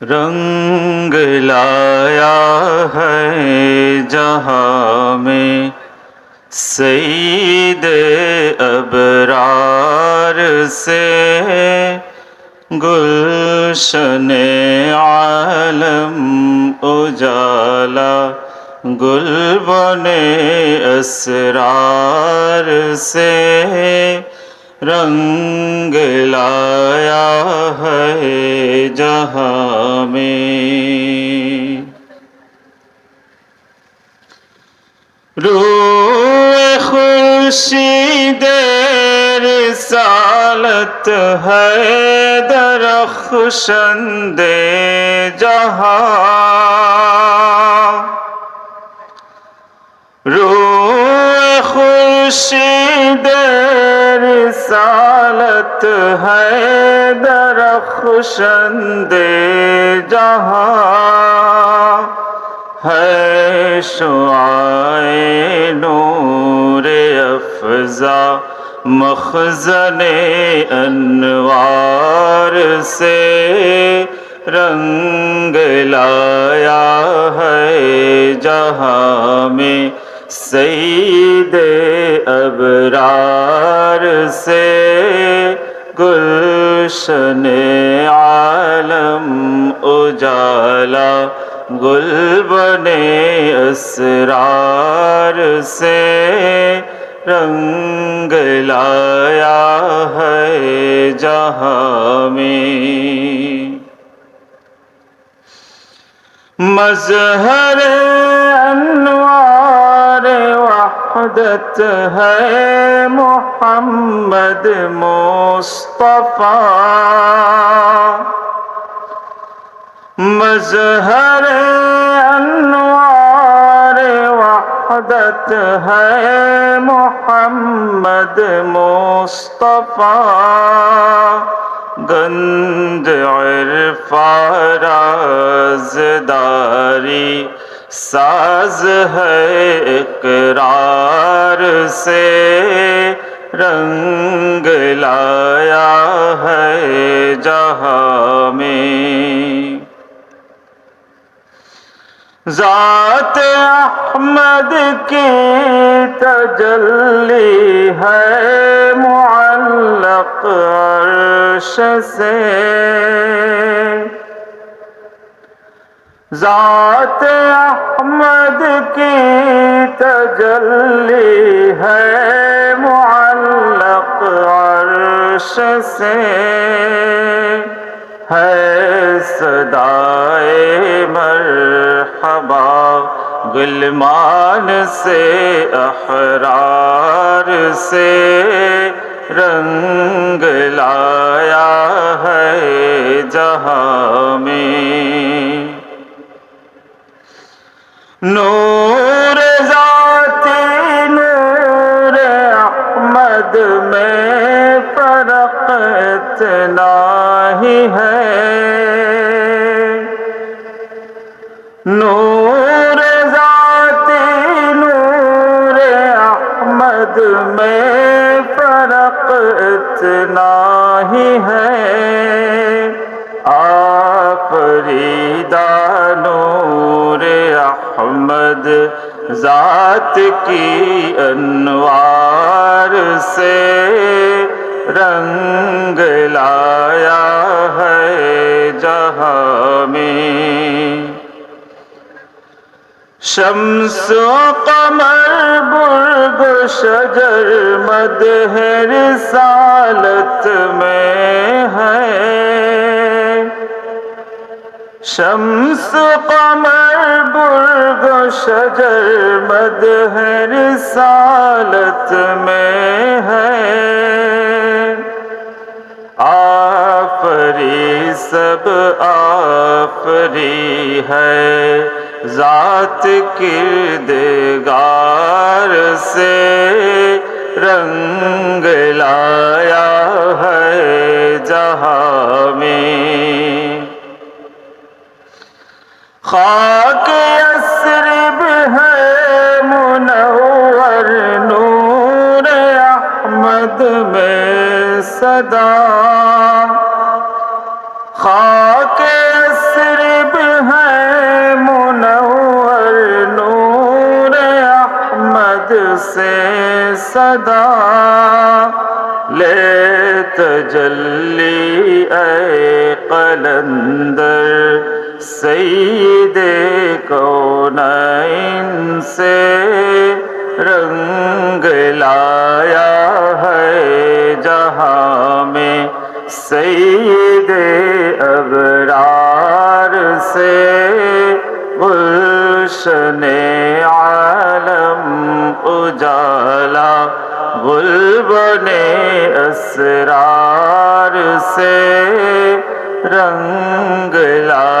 رنگ لایا ہے جہاں میں سید ابرار سے گلشن عالم اجالا گل بنے اسرار سے رنگ لایا ہے جہاں میں۔ روح خوشی دیر سالت ہے درخشند جہاں۔ روح خوشی دیر سالت ہے درخشند جہاں ہے شعائے نور افزا مخزن انوار سے رنگ لایا ہے جہاں میں سید ابرار سے گلشن عالم اجالا گل بنے اسرار سے رنگ لایا ہے جہاں میں۔ مظہر وحدتها محمد مصطفى. مزهر أنوار وحدتها محمد مصطفى. گند عرفا رازداری ساز ہے اقرار سے، رنگ لایا ہے جہاں میں۔ ذات احمد کی تجلی ہے معلق عرش سے۔ ذات احمد کی تجلی ہے معلق عرش سے۔ ہے صدائے مرحبا، گلمان سے، احرار سے۔ رنگ لایا نور ذاتی نور احمد میں فرق اتنا ہی ہے۔ نور ذاتی نور احمد میں فرق اتنا ہی ہے۔ احمد ذات کی انوار سے رنگ لایا ہے جہاں میں۔ شمس و قمر، برگ، شجر مد رسالت میں ہے۔ شمس قمر، برگ شجر مد رسالت میں ہے۔ آفری سب آفری ہے۔ ذات کردگار سے رنگ لایا خاک اسرب ہے منور نور احمد میں صدا خاک اسرب ہے منور نور احمد سے صدا لے تجلی اے قلندر سید کونین سے رنگ لایا ہے جہاں میں سید ابرار سے گلشن عالم اجالا گلبن اسرار سے رنگ لایا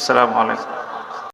ہے جہاں میں السلام علیکم